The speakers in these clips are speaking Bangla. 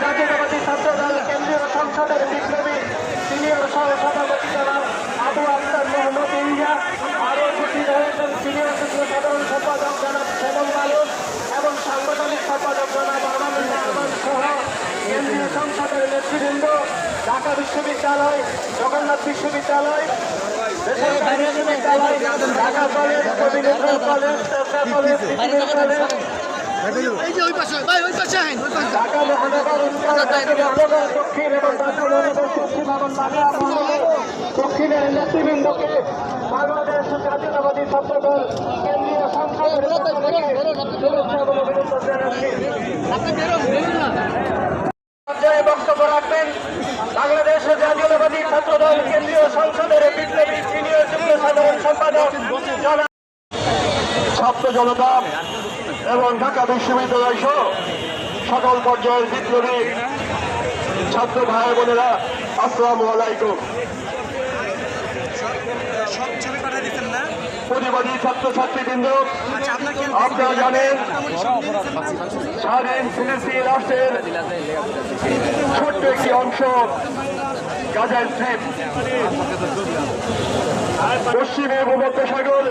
জাতীয়তাবাদী ছাত্রদল কেন্দ্রীয় সংসদের বিপ্লবী সিনিয়র সহসভাপতি জনাব আবু আক্তার মোহাম্মদ ইন্ডিয়া আরও উপস্থিত হয়েছেন সিনিয়র যুগ্ম সাধারণ সম্পাদক এবং সাংগঠনিক সম্পাদক কেন্দ্রীয় সংসদের নেতৃবৃন্দ, ঢাকা বিশ্ববিদ্যালয়, জগন্নাথ বিশ্ববিদ্যালয় Dhaka college college college college এই যে ওই পাশে ভাই ওই পাশে আহেন ওই পাশে দক্ষিণের নেতৃবৃন্দকে বাংলাদেশ জাতীয়তাবাদী কেন্দ্রীয় পক্ষ থেকে শুভেচ্ছা এবং অভিনন্দন জানাচ্ছি আপনি বেরোন বেরোন না পর্যায়ে বক্তব্য রাখবেন বাংলাদেশ জাতীয়তাবাদী ছাত্রদল কেন্দ্রীয় সংসদের বিপ্লবী সিনিয়র যুগ্ম সাধারণ সম্পাদক জনাব ছাত্র জনতা এবং ঢাকা বিশ্ববিদ্যালয় সহ পর্যায়ের বিপ্লবী ছাত্র ভাই বোনেরা, আসসালামু আলাইকুম। প্রতিবাদী ছাত্র ছাত্রীবৃন্দ আপনারা জানেন, স্বাধীন ফিলিস্তিন রাষ্ট্রের ছোট্ট একটি অংশ গাজা স্ট্রিপ পশ্চিমে ভূমধ্যসাগর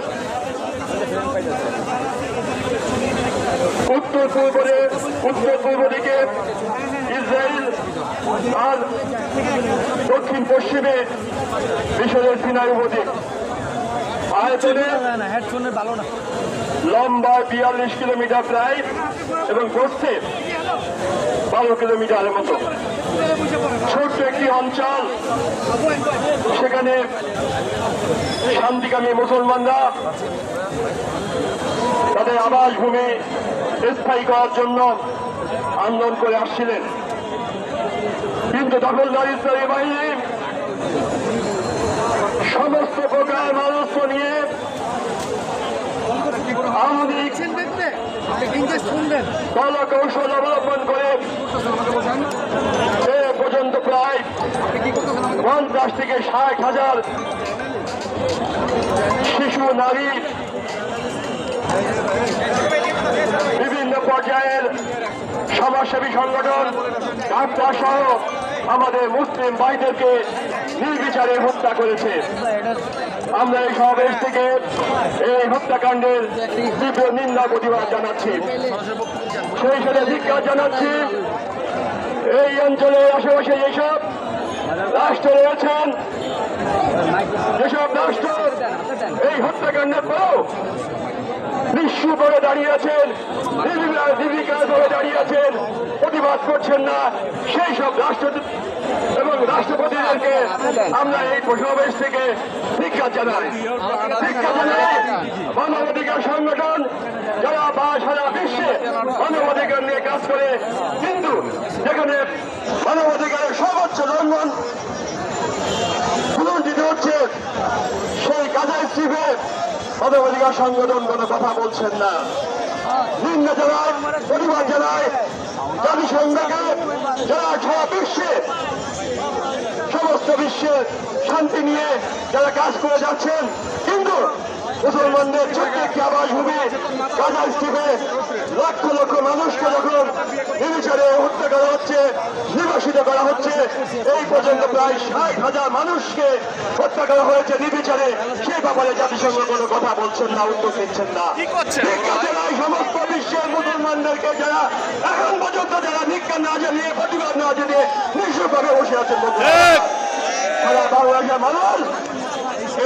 উত্তর পূর্বে উত্তর পূর্ব দিকে ইসরায়েল আর দক্ষিণ পশ্চিমে মিশরের সিনাই উপদ্বীপ। লম্বা বিয়াল্লিশ কিলোমিটার প্রায় এবং প্রস্থে বারো কিলোমিটারের মতো। ছোট্ট একটি অঞ্চল। সেখানে শান্তিকামী মুসলমানরা তাদের আবাসভূমি স্থায়ী করার জন্য আন্দোলন করে আসছিলেন। কিন্তু দখলদার ইসরায়েলি বাহিনী সমস্ত প্রকার মানুষ নিয়ে কলা কৌশল অবলম্বন করে এ পর্যন্ত প্রায় পঞ্চাশ থেকে ষাট হাজার শিশু, নারী বিভিন্ন পর্যায়ের সমাজসেবী সংগঠন, ডাক্তার সহ আমাদের মুসলিম ভাইদেরকে নির্বিচারে হত্যা করেছে। আমরা এই সমাবেশ থেকে এই হত্যাকাণ্ডের তীব্র নিন্দা, প্রতিবাদ জানাচ্ছি। সেই সাথে ধিক্কার জানাচ্ছি, এই অঞ্চলের আশেপাশে যেসব রাষ্ট্র রয়েছেন, যেসব রাষ্ট্র এই হত্যাকাণ্ডের পর নিঃস্ব করে দাঁড়িয়ে আছেন জীবিকা ধরে দাঁড়িয়ে আছেন, প্রতিবাদ করছেন না। সেই সব রাষ্ট্র এবং রাষ্ট্রপতিদেরকে আমরা এই সমাবেশ থেকে শিক্ষা জানাই। শিক্ষা জানাই মানবাধিকার সংগঠন, যারা বা সারা বিশ্বে মানবাধিকার নিয়ে কাজ করে। কিন্তু যেখানে মানবাধিকারের সর্বোচ্চ লঙ্ঘন পুনর্জিত হচ্ছে সেই কাজের স্ট্রিপে মানবাধিকার সংগঠন কোনো কথা বলছেন না। নিম্ন জেলায়, পরিবার জেলায় জাতিসংঘকে যারা সারা বিশ্বে, সমস্ত বিশ্বে শান্তি নিয়ে যারা কাজ করে যাচ্ছেন কিন্তু মুসলমানদের ছোট্ট একটি আবাসভূমি গাজা স্টিপে লক্ষ লক্ষ মানুষকে যখন নির্বিচারে হত্যা করা হচ্ছে নির্বাসিত করা হচ্ছে এই পর্যন্ত প্রায় ষাট হাজার মানুষকে হত্যা করা হয়েছে নির্বিচারে। সেই ব্যাপারে জাতিসংঘ কোনো কথা বলছেন না উত্তর দিচ্ছেন না। সমস্ত বিশ্বের মুসলমানদেরকে যারা এখন পর্যন্ত যারা ভিক্ষা না জানিয়ে প্রতিবাদ না জানিয়ে নিঃস্বভাবে বসে আছেন। সারা বাংলাদেশের মানুষ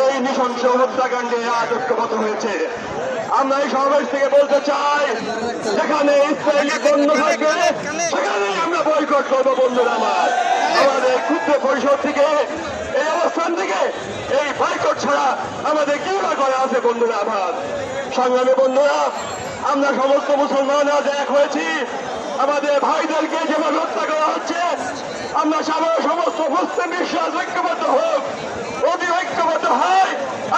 এই নৃশংস হত্যাকাণ্ডে আজ ঐক্যবদ্ধ হয়েছে। আমরা এই সমাবেশ থেকে বলতে চাই যেখানে ইসরায়েলি পণ্য থাকবে সেখানে আমরা বয়কট করব বন্ধুরা আমার। আমাদের ক্ষুদ্র পরিষদ থেকে এই অবস্থান থেকে এই বয়কট ছাড়া আমাদের কি বা করা আছে বন্ধুরা আমার। সংগ্রামী বন্ধুরা আমরা সমস্ত মুসলমান আজ এক হয়েছি। আমাদের ভাইদেরকে যেভাবে হত্যা করা হচ্ছে আমরা সবাই সমস্ত মুসলিম বিশ্বাস ঐক্যবদ্ধ হোক অতি ঐক্যবদ্ধ হয়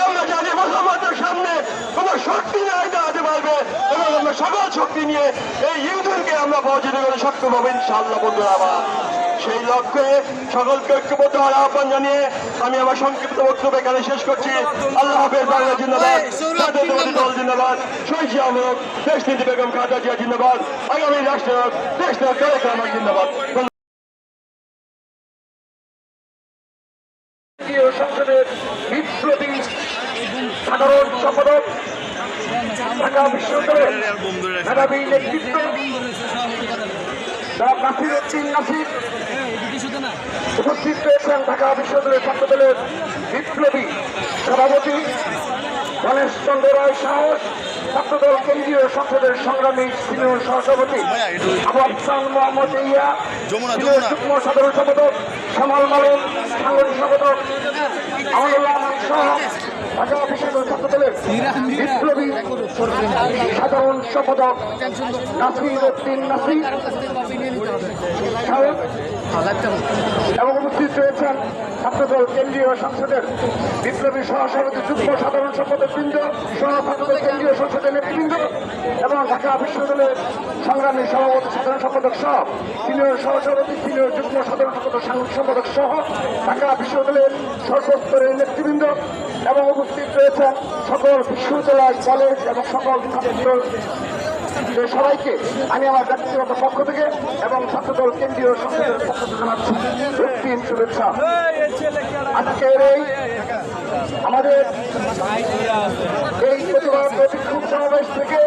আমরা জানি মুসলমানদের সামনে কোন শক্তি নিয়ে আইতে হাতে পারবে এবং আমরা সকল শক্তি নিয়ে এই ইউনিয়নকে আমরা পরাজিত করে সক্ষম হব ইনশাআল্লাহ বন্ধুরা আমার। সেই লক্ষ্যে সকলকে ঐক্যবদ্ধ হওয়ার আহ্বান জানিয়ে আমি আমার সংক্ষিপ্ত বক্তব্য এখানে শেষ করছি। আল্লাহ হাফেজ বাংলা জিন্দাবাদ দল জিন্দাবাদ। শহীদ আমক দেশ নীতি বেগম খালেদা জিয়া জিন্দাবাদ আগামী রাষ্ট্রনায়ক দেশ জিন্দাবাদ জাতীয় সংসদের বিপ্লবী সাধারণ সম্পাদক ঢাকা বিশ্ববিদ্যালয়ের মেধাবী নেতৃত্ব জনাব নাসির উদ্দিন নাসির উপস্থিত রয়েছেন ঢাকা বিশ্ববিদ্যালয়ের ছাত্রদলের বিপ্লবী সভাপতি গণেশ চন্দ্র রায় সাহস ছাত্রদল কেন্দ্রীয় সংসদের সংগ্রামী সিনিয়র সহসভাপতি আবু আফসান মোহাম্মদ ইয়া যুগ্ম সাধারণ সম্পাদক শ্যামল মালন সাংগঠনিক সম্পাদক আমানুল্লাহ সহ ঢাকা বিপ্লবী সাধারণ সম্পাদক নাসির উদ্দিন নাসির এবং উপস্থিত রয়েছেন ছাত্রদল কেন্দ্রীয় সংসদের বিপ্লবী সহসভাপতি যুগ্ম সাধারণ সম্পাদক বৃন্দ সহ ছাত্রদল কেন্দ্রীয় সংসদের নেতৃবৃন্দ এবং ঢাকা বিশ্ববিদ্যালয়ের সংগ্রামী সভাপতি সাধারণ সম্পাদক সহ সিনিয়র সহসভাপতি, সিনিয়র যুগ্ম সাধারণ সম্পাদক সম্পাদক সহ ঢাকা বিশ্ববিদ্যালয়ের সর্বস্তরের নেতৃবৃন্দ এবং উপস্থিত রয়েছেন সকল বিশ্ববিদ্যালয়, কলেজ এবং সকল সবাইকে। আমি আমার ব্যক্তিগত পক্ষ থেকে এবং ছাত্রদল কেন্দ্রীয় সংসদের পক্ষ থেকে জানাচ্ছি শুভেচ্ছা। আজকের এই আমাদের এই প্রতিবাদ বিক্ষোভ সমাবেশ থেকে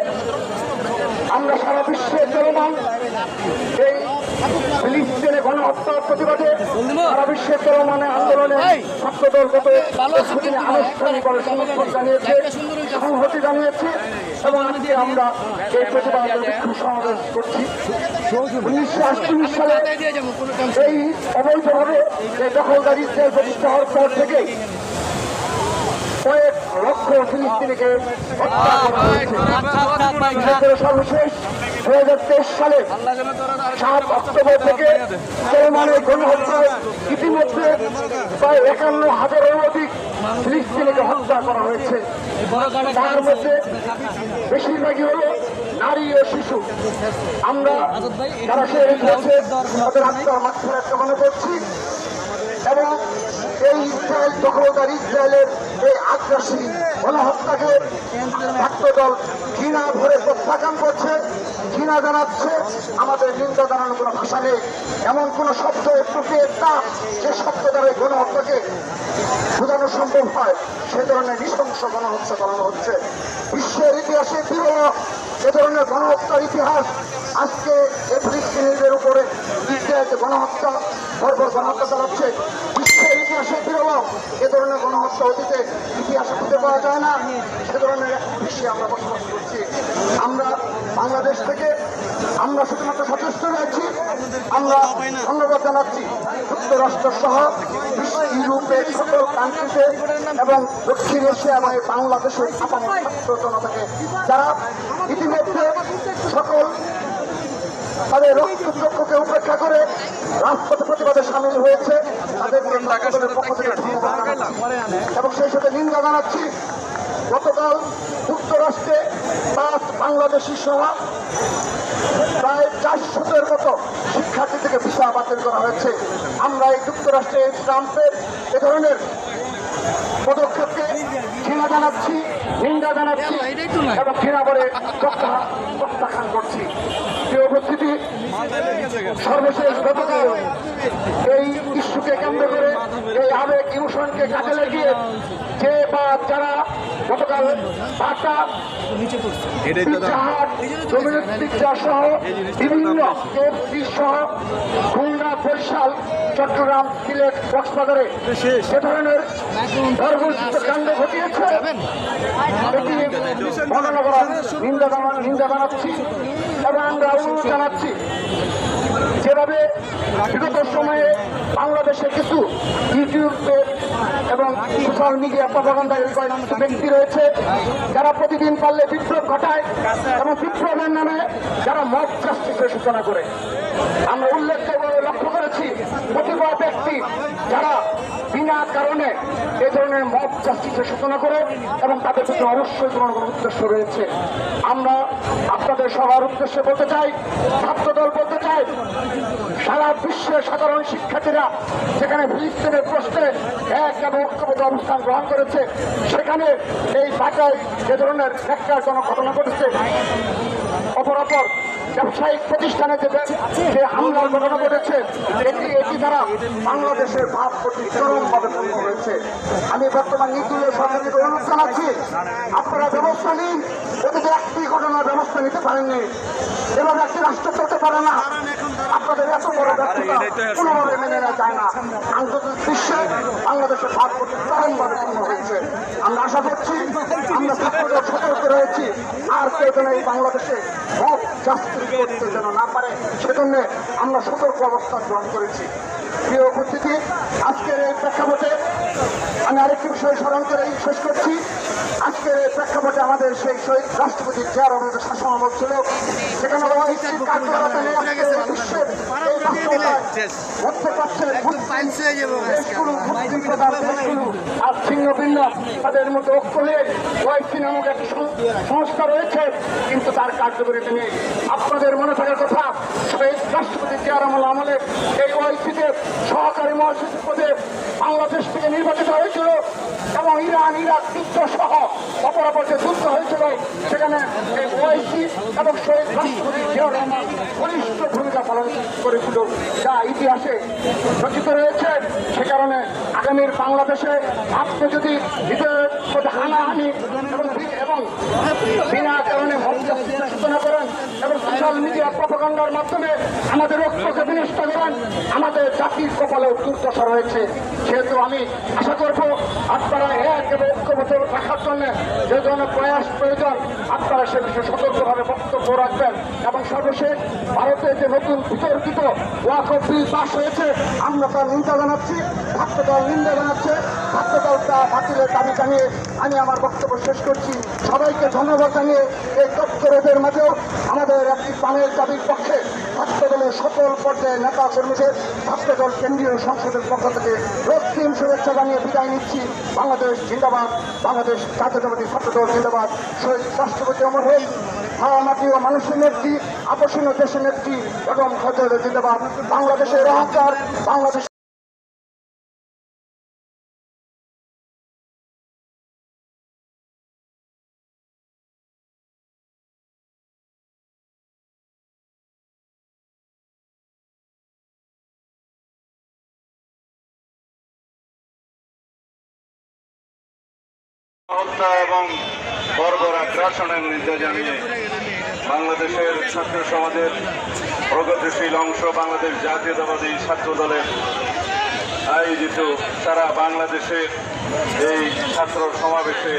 আমরা সারা বিশ্বে চলমান এই ফিলিস্তিনে গণহত্যার প্রতিবাদে সারা বিশ্বে চলমান আন্দোলনে ছাত্রদল গত আনুষ্ঠানিকভাবে সমর্থন জানিয়েছে সংহতি জানিয়েছে এবং আজকে আমরা এই প্রতিবাদ সমাবেশ করছি উনিশশো আটচল্লিশ সালে এই অবৈধভাবে এই দখলদারি ইসরায়েল প্রতিষ্ঠা হওয়ার পর থেকেই কয়েক লক্ষ ফিলিস্তিনিকে হত্যা করা হয়েছে সর্বশেষ দুই হাজার তেইশ সালে সাত ইতিমধ্যে প্রায় একান্ন হাজারের করা হয়েছে। তার মধ্যে বেশিরভাগই হল নারী ও শিশু। আমরা যারা সে হয়েছে তাদের করছি এবং এই ইসরায়েল দখলদার ইসরায়েলের এই আগ্রাসী গণহত্যাকে ছাত্রদল ঘৃণা ভরে প্রত্যাখ্যান করছে, ঘৃণা জানাচ্ছে। আমাদের নিন্দা জানানোর কোনো ভাষা নেই। এমন কোনো শব্দ প্রক্রিয়া না যে শব্দ দ্বারা গণহত্যাকে বোঝানো সম্ভব হয়। সে ধরনের নৃশংস গণহত্যা করানো হচ্ছে। বিশ্বের ইতিহাসে বিরল এ ধরনের গণহত্যার ইতিহাস আজকে এই ফিলিস্তিনিদের উপরে ইসরায়েল গণহত্যা বর্বর গণহত্যা চালাচ্ছে। বিশ্বের ইতিহাসে বিরল এ ধরনের গণহত্যা অতীতে ইতিহাসে খুঁজে পাওয়া যায় না। সে ধরনের বিশ্বে আমরা বসবাস করছি। আমরা বাংলাদেশ থেকে, আমরা শুধুমাত্র সচেষ্ট রয়েছি, আমরা ধন্যবাদ জানাচ্ছি যুক্তরাষ্ট্র সহ ইউরোপের সকল কান্ট্রিতে এবং দক্ষিণ এশিয়া এবং বাংলাদেশের আপামর ছাত্র জনতাকে। যারা ইতিমধ্যে সকল তাদের রক্তচক্ষকে উপেক্ষা করে রাজপথ প্রতিবাদে সামিল হয়েছে। এবং সেই সাথে নিন্দা জানাচ্ছি। গতকাল যুক্তরাষ্ট্রে পাঁচ বাংলাদেশি সহ প্রায় চারশোদের মতো শিক্ষার্থী থেকে ভিসা বাতিল করা হয়েছে। আমরা এই যুক্তরাষ্ট্রে ট্রাম্পের এ ধরনের পদক্ষেপকে ঘৃণা জানাচ্ছি নিন্দা জানাচ্ছি এবং ঘৃণা করে প্রত্যাহার প্রত্যাখ্যান করছি প্রিয় উপস্থিতি সর্বশেষ গতকাল এই ইস্যুকে কেন্দ্র করে এই আবেগ ইমোশনকে কাজে লাগিয়ে যে বা যারা গতকাল সহ বিভিন্ন সহ খুলনা বরিশাল চট্টগ্রাম সিলেট কক্সবাজারে সে ধরনের কাণ্ড ঘটিয়েছে। এটি বর্ণনা করা নিন্দা জানাচ্ছি এবং আমরা অনুরোধ জানাচ্ছি যেভাবে বিগত সময়ে বাংলাদেশে কিছু ইউটিউব এবং সোশ্যাল মিডিয়া প্রপাগান্ডায় কয়েকটি ব্যক্তি রয়েছে, যারা প্রতিদিন পারলে বিপ্লব ঘটায় এবং বিপ্লবের নামে যারা মত সৃষ্টির সূচনা করে। আমরা উল্লেখ করে লক্ষ্য করেছি, প্রতিভা ব্যক্তি যারা বিনা কারণে এ ধরনের মব জাস্টিসের সূচনা করে এবং তাদের প্রতি অবশ্যই কোনো উদ্দেশ্য রয়েছে। আমরা আপনাদের সবার উদ্দেশ্যে বলতে চাই, ছাত্রদল বলতে চাই, সারা বিশ্বের সাধারণ শিক্ষার্থীরা সেখানে ফিলিস্তিনের প্রশ্নে এক এবং ঐক্যবদ্ধ অবস্থান গ্রহণ করেছে, সেখানে এই ঢাকায় যে ধরনের একটা ঘটনা ঘটেছে। অপরাপর ব্যবসায়িক প্রতিষ্ঠানে যে সে হামলার ঘটনা ঘটেছে, এটি এটি দ্বারা বাংলাদেশের ভাব প্রতি চরমভাবে হয়েছে আমি বর্তমান নির্দলীয় সরকারকে অনুরোধ জানাচ্ছি, আপনারা ব্যবস্থা নিন। অতীতে একটি ঘটনার ব্যবস্থা নিতে পারেননি এভাবে একটি রাষ্ট্র করতে পারে না। আপনাদের এত বড় ব্যর্থতা কোনোভাবে মেনে নেওয়া যায় না। আন্তর্জাতিক বিশ্বে বাংলাদেশের ভাবপতি চরমভাবে পূর্ণ হয়েছে। আমরা আশা করছি আমরা ছাত্রদের সতর্ক রয়েছি আর কেউ যেন এই বাংলাদেশে ভোট জাস্টিস করতে যেন না পারে সেজন্য আমরা সতর্ক অবস্থা গ্রহণ করেছি। প্রিয় উপস্থিতি, আজকের এই প্রেক্ষাপটে আমি আরেকটি বিষয় স্মরণ করে শেষ করছি। আজকের এই প্রেক্ষাপটে আমাদের সেই শহীদ রাষ্ট্রপতি জিয়া শাসন আমল ছিল। সেখানে বিশ্বের আর ভিন্ন তাদের ঐক্য হয়ে ওয়াইসি নামক একটি সংস্থা রয়েছে কিন্তু তার কার্যকরিতা নেই। আপনাদের মনে থাকার কথা রাষ্ট্রপতি জিয়া রহমান আমলে এই ওয়াইসিতে সহকারী মহাসচিব পদে বাংলাদেশ থেকে নির্বাচিত হয়েছিল এবং ইরান, ইরাক যুদ্ধ সহ অপরাপর যে যুদ্ধ হয়েছিল। সেখানে ওয়াইসি এবং শহীদ রহমান ঘনিষ্ঠ ভূমিকা পালন করেছিল, যা ইতিহাসে রচিত রয়েছে। সে কারণে আগামীর বাংলাদেশে আপনি যদি হৃদয়ের হানাহানি এবং বিনা কারণে মধ্যস্থতা সূচনা করেন এবং সোশ্যাল মিডিয়া প্রপাগান্ডার মাধ্যমে আমাদের ঐক্যকে বিনষ্ট করেন। আমাদের জাতির কপালে দুর্দশা রয়েছে। সেহেতু আমি আশা করব আপনারা এক এবং ঐক্যবদ্ধ রাখার জন্য যে ধরনের প্রয়াস প্রয়োজন, আপনারা সে বিষয়ে সতর্কভাবে বক্তব্য রাখবেন। এবং সর্বশেষ, ভারতে যে নতুন বিতর্কিত ওয়াকফ বিল পাশ হয়েছে, আমরা তার নিন্দা জানাচ্ছি ছাত্রদল নিন্দা জানাচ্ছে ছাত্রদল তা বাতিলের দাবি জানিয়ে আমি আমার বক্তব্য শেষ করছি। সবাইকে ধন্যবাদ জানিয়ে এই তৎপরদের মাঝেও আমাদের একটি প্রাণের দাবির পক্ষে ছাত্রদলের সকল পর্যায়ের নেতা কর্মীদের ছাত্রদল কেন্দ্রীয় সংসদের পক্ষ থেকে রক্তিম শুভেচ্ছা জানিয়ে বিদায় নিচ্ছি। বাংলাদেশ জিন্দাবাদ, বাংলাদেশ জাতীয়তাবাদী ছাত্রদল জিন্দাবাদ। শহীদ রাষ্ট্রপতি অমর হোক ও মানুষের নেত্রী আকর্ষণীয় দেশের নেত্রী এবং খজর জিন্দাবাদ। বাংলাদেশের অহংকার বাংলাদেশ হত্যা এবং বর্বর আগ্রাসনের নিন্দা জানিয়ে বাংলাদেশের ছাত্র সমাজের প্রগতিশীল অংশ, বাংলাদেশ জাতীয়তাবাদী ছাত্র দলের আয়োজিত সারা বাংলাদেশের এই ছাত্র সমাবেশে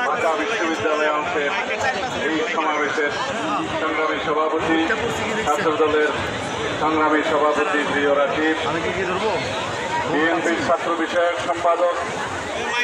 ঢাকা বিশ্ববিদ্যালয় অংশের এই সমাবেশের সংগ্রামী সভাপতি ছাত্র দলের সংগ্রামী সভাপতি প্রিয় রাজীব বিএনপির ছাত্র বিষয়ক সম্পাদক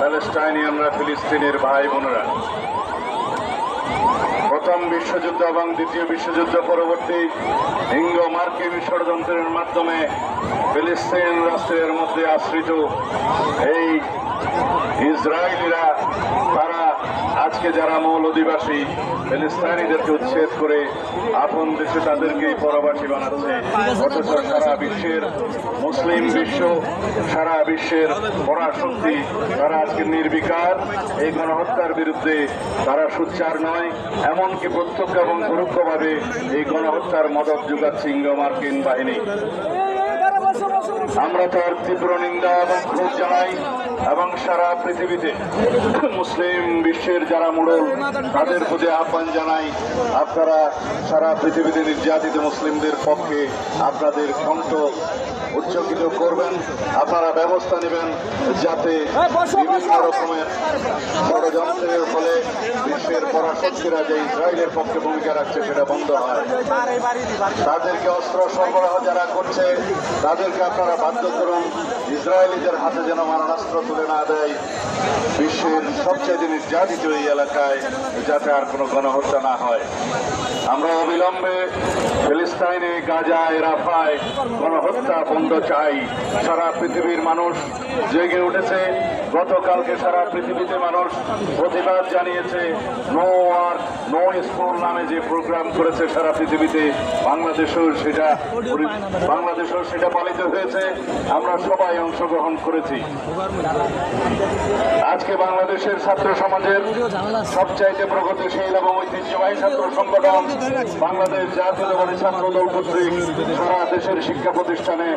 প্যালেস্টাইনিয়ানরা ফিলিস্তিনের ভাই বোনেরা। প্রথম বিশ্বযুদ্ধ এবং দ্বিতীয় বিশ্বযুদ্ধ পরবর্তী ইঙ্গ মার্কিন ষড়যন্ত্রের মাধ্যমে ফিলিস্তিন রাষ্ট্রের মধ্যে আশ্রিত এই ইসরায়েলিরা, তারা আজকে যারা মূল অধিবাসী ফিলিস্তানিদেরকে উচ্ছেদ করে আপন দেশে তাদেরকেই পরবাসী বানাচ্ছে, অথচ সারা বিশ্বের মুসলিম বিশ্ব, সারা বিশ্বের পরাশক্তি, তারা আজকে নির্বিকার এই গণহত্যার বিরুদ্ধে তারা সুচ্চার নয়, এমনকি প্রত্যক্ষ এবং পরোক্ষভাবে এই গণহত্যার মদত যোগাচ্ছে ইঙ্গ মার্কিন বাহিনী। আমরা তার তীব্র নিন্দা এবং ক্ষোভ জানাই এবং সারা পৃথিবীতে মুসলিম বিশ্বের যারা মোড়ল, তাদের প্রতি আহ্বান জানাই, আপনারা সারা পৃথিবীতে নির্যাতিত মুসলিমদের পক্ষে আপনাদের কণ্ঠ উচ্চকিত করবেন, আপনারা ব্যবস্থা নেবেন যাতে বিভিন্ন রকমের ষড়যন্ত্রের ফলে বিশ্বের পরাশক্তিরা যে ইসরায়েলের পক্ষে ভূমিকা রাখছে সেটা বন্ধ হয়। তাদেরকে অস্ত্র সরবরাহ যারা করছে, তাদেরকে আপনারা বাধ্য করুন, ইসরায়েলিদের হাতে যেন মারণাস্ত্র তুলে না দেয় বিশ্বের সবচেয়ে নির্যাতিত এই এলাকায় যাতে আর কোনো গণহত্যা না হয়। আমরা অবিলম্বে ফিলিস্তাইনে, গাজায়, রাফায় গণহত্যা বন্ধ চাই। সারা পৃথিবীর মানুষ জেগে উঠেছে। গতকালকে সারা পৃথিবীতে মানুষ প্রতিবাদ জানিয়েছে নো ওয়ার নো স্কুল নামে যে প্রোগ্রাম করেছে সারা পৃথিবীতে, বাংলাদেশেও সেটা বাংলাদেশেও সেটা পালিত হয়েছে, আমরা সবাই অংশগ্রহণ করেছি। আজকে বাংলাদেশের ছাত্র সমাজের সবচাইতে প্রগতিশীল এবং ঐতিহ্যবাহী ছাত্র সংগঠন বাংলাদেশ জাতীয়তাবাদী ছাত্র দল কর্তৃক সারা দেশের শিক্ষা প্রতিষ্ঠানে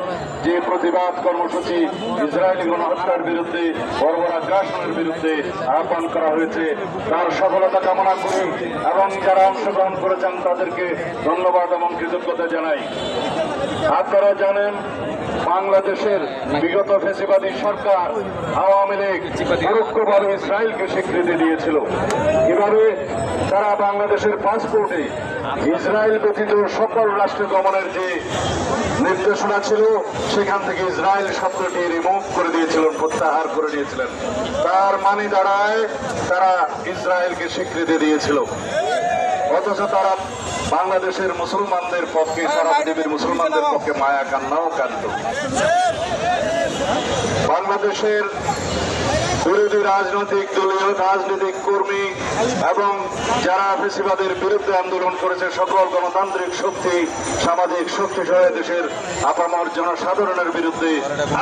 যে প্রতিবাদ কর্মসূচি ইসরায়েলি গণহত্যার বিরুদ্ধে বর্বর আগ্রাসনের বিরুদ্ধে আহ্বান করা হয়েছে। তার সফলতা কামনা করি এবং যারা অংশগ্রহণ করেছেন তাদেরকে ধন্যবাদ এবং কৃতজ্ঞতা জানাই। আপনারা জানেন বাংলাদেশের বিগত ফেসিবাদী সরকার আওয়ামী লীগ পরোক্ষভাবে ইসরায়েলকে স্বীকৃতি দিয়েছিল। এভাবে তারা বাংলাদেশের পাসপোর্টে ইসরায়েল ব্যতীত সকল রাষ্ট্র গমনের যে নির্দেশনা ছিল, সেখান থেকে ইসরায়েল শব্দটি রিমুভ করে দিয়েছিলেন প্রত্যাহার করে দিয়েছিলেন। তার মানে দাঁড়ায় তারা ইসরায়েলকে স্বীকৃতি দিয়েছিল। অথচ তারা বাংলাদেশের মুসলমানদের পক্ষে সারা পৃথিবীর মুসলমানদের পক্ষে মায়া কান্নাও কান্ত বাংলাদেশের বিরোধী রাজনৈতিক দলীয় রাজনৈতিক কর্মী এবং যারা ফেসিবাদের বিরুদ্ধে আন্দোলন করেছে সকল গণতান্ত্রিক শক্তি সামাজিক শক্তি সহ দেশের আপামর জনসাধারণের বিরুদ্ধে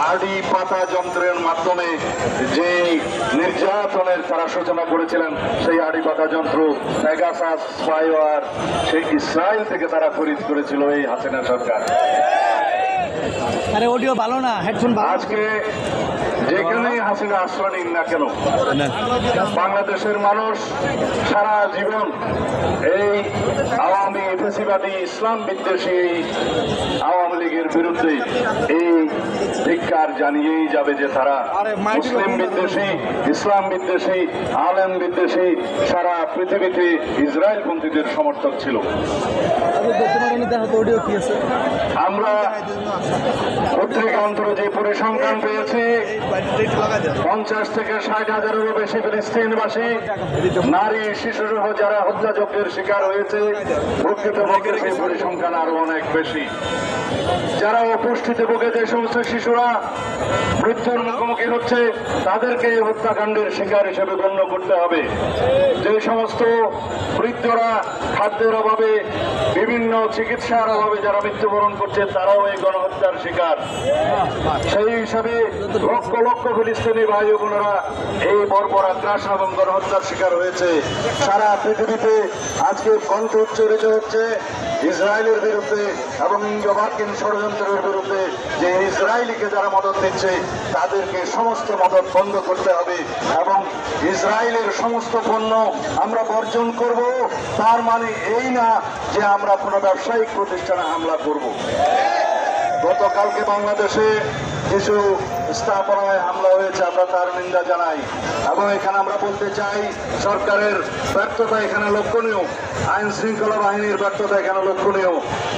আড়ি পাতা যন্ত্রের মাধ্যমে যে নির্যাতনের তারা সূচনা করেছিলেন সেই আড়ি পাতা যন্ত্র পেগাসাস স্পাইওয়ার সেই ইসরায়েল থেকে তারা খরিদ করেছিল এই হাসিনা সরকার। আরে অডিও ভালো না হেডফোন আজকে যেখানেই হাসিনা আশ্রয় নিন না কেন বাংলাদেশের মানুষ সারা জীবন এই আওয়ামী ফেসিবাদী ইসলাম বিদ্বেষী এই আওয়ামী লীগের বিরুদ্ধে এই ধিক্কার জানিয়েই যাবে যে তারা মুসলিম বিদ্বেষী ইসলাম বিদ্বেষী আলেম বিদ্বেষী সারা পৃথিবীতে ইসরায়েল পন্থীদের সমর্থক ছিল। আমরা পত্রিকা অন্তরে যে পরিসংখ্যান পেয়েছি। পঞ্চাশ থেকে ষাট হাজারেরও বেশি ফিলিস্তিনবাসী, নারী শিশু সহ যারা হত্যাযজ্ঞের শিকার হয়েছে প্রকৃতপক্ষে সেই পরিসংখ্যান আরও অনেক বেশি। যারা অপুষ্টিতে ভোগে যে সমস্ত শিশুরা মৃত্যুর মুখোমুখি হচ্ছে, তাদেরকে এই হত্যাকাণ্ডের শিকার হিসেবে গণ্য করতে হবে। যে সমস্ত বৃদ্ধরা খাদ্যের অভাবে, বিভিন্ন চিকিৎসার অভাবে যারা মৃত্যুবরণ করছে, তারাও এই গণহত্যার শিকার। সেই হিসাবে লক্ষ লক্ষ ফিলিস্তিনি ভাই বোনেরা এই বর্বর আগ্রাসন এবং গণহত্যার শিকার হয়েছে। সারা পৃথিবীতে আজকে কণ্ঠ উচ্চারিত হচ্ছে ইসরায়েলের বিরুদ্ধে এবং মার্কিন ষড়যন্ত্রের বিরুদ্ধে যে ইসরায়েলিকে যারা মদত দিচ্ছে, তাদেরকে সমস্ত মদত বন্ধ করতে হবে এবং ইসরায়েলের সমস্ত পণ্য আমরা বর্জন করব। তার মানে এই না যে আমরা কোনো ব্যবসায়িক প্রতিষ্ঠানে হামলা করব। গতকালকে বাংলাদেশে কিছু স্থাপনায় হামলা হয়েছে, আমরা তার নিন্দা জানাই। এবং এখানে আমরা বলতে চাই, সরকারের ব্যর্থতা এখানে লক্ষণীয়। আইন শৃঙ্খলা বাহিনীর ব্যর্থতা এখানে লক্ষণীয়।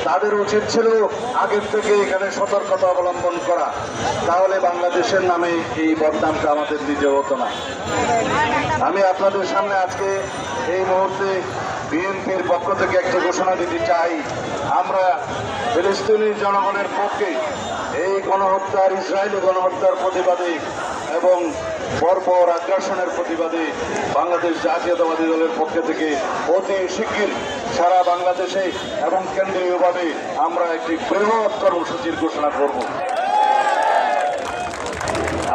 তাদের উচিত ছিল আগের থেকে এখানে সতর্কতা অবলম্বন করা। তাহলে বাংলাদেশের নামে এই বদনামটা আমাদের দিতে হতো না। আমি আপনাদের সামনে আজকে এই মুহূর্তে বিএনপির পক্ষ থেকে একটি ঘোষণা দিতে চাই, আমরা ফিলিস্তিনি জনগণের পক্ষে এই গণহত্যার, ইসরায়েলি গণহত্যার প্রতিবাদে এবং বর্বর আগ্রাসনের প্রতিবাদে বাংলাদেশ জাতীয়তাবাদী দলের পক্ষ থেকে অতি শিগগির সারা বাংলাদেশে এবং কেন্দ্রীয়ভাবে আমরা একটি বৃহৎ কর্মসূচির ঘোষণা করব।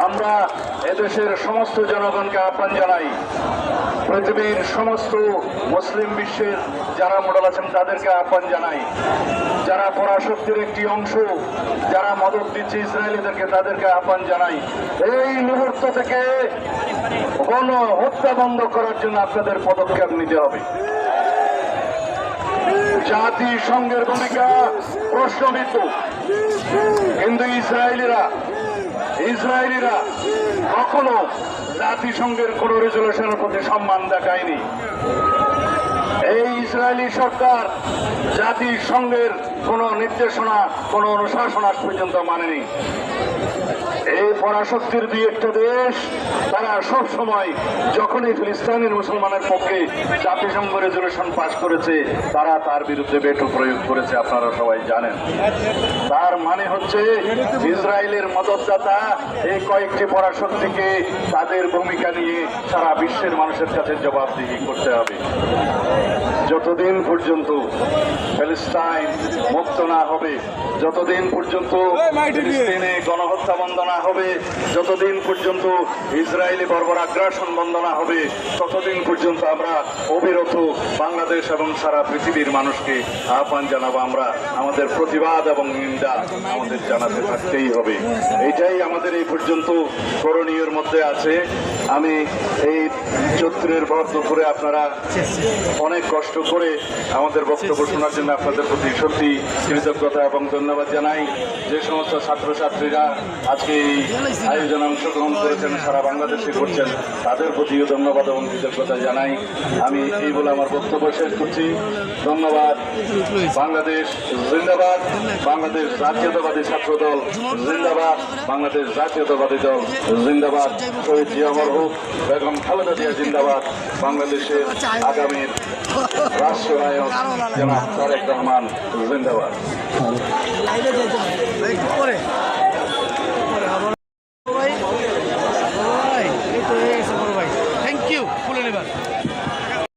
আমরা এদেশের সমস্ত জনগণকে আহ্বান জানাই পৃথিবীর সমস্ত মুসলিম বিশ্বের যারা মডেল আছেন, তাদেরকে আহ্বান জানাই। যারা পরাশক্তির একটি অংশ, যারা মদত দিচ্ছে ইসরায়েলিদেরকে, তাদেরকে আহ্বান জানাই। এই মুহূর্ত থেকে গণ হত্যা বন্ধ করার জন্য আপনাদের পদক্ষেপ নিতে হবে। জাতিসংঘের ভূমিকা প্রশ্নবিদ্ধ। কিন্তু ইসরায়েলিরা ইসরায়েলিরা কখনো জাতিসংঘের কোন রেজলিউশনের প্রতি সম্মান দেখায়নি। এই ইসরায়েলি সরকার জাতিসংঘের কোন নির্দেশনা, কোন অনুশাসন আজ পর্যন্ত মানেনি। এই পরাশক্তির একটা দেশ, তারা সব সময় যখনই ফিলিস্তানের মুসলমানের পক্ষে জাতিসংঘ রেজলিউশন পাশ করেছে, তারা তার বিরুদ্ধে বেটো প্রয়োগ করেছে, আপনারা সবাই জানেন। তার মানে হচ্ছে, ইসরায়েলের মদতদাতা এই কয়েকটি পরাশক্তিকে তাদের ভূমিকা নিয়ে সারা বিশ্বের মানুষের কাছে জবাবদিহি করতে হবে। যতদিন পর্যন্ত প্যালেস্টাইন মুক্ত না হবে যতদিন পর্যন্ত ফিলিস্তিনে গণহত্যা বন্ধ না হবে যতদিন পর্যন্ত ইসরায়েলি বর্বর আগ্রাসন বন্ধ না হবে ততদিন পর্যন্ত আমরা অবিরত বাংলাদেশ এবং সারা পৃথিবীর মানুষকে আহ্বান জানাব আমরা আমাদের প্রতিবাদ এবং নিন্দা আমাদের জানাতে থাকতেই হবে। এটাই আমাদের এই পর্যন্ত করণীয়ের মধ্যে আছে। আমি এই চৈত্রের ভর দুপুরে আপনারা অনেক কষ্ট করে আমাদের বক্তব্য শোনার জন্য আপনাদের প্রতি সত্যি কৃতজ্ঞতা এবং ধন্যবাদ জানাই যে সমস্ত ছাত্রছাত্রীরা আজকে এই আয়োজনে অংশগ্রহণ করেছেন, সারা বাংলাদেশে করছেন তাদের প্রতিও ধন্যবাদ এবং কৃতজ্ঞতা জানাই। আমি এই বলে আমার বক্তব্য শেষ করছি। ধন্যবাদ। বাংলাদেশ জিন্দাবাদ। বাংলাদেশ জাতীয়তাবাদী ছাত্র দল জিন্দাবাদ। বাংলাদেশ জাতীয়তাবাদী দল জিন্দাবাদ। শহীদ জিয়া মরহুক বেগম খালেদা জিয়া জিন্দাবাদ। বাংলাদেশের আগামীর রাষ্ট্রনায়ক জনাব তারেক রহমান জিন্দাবাদ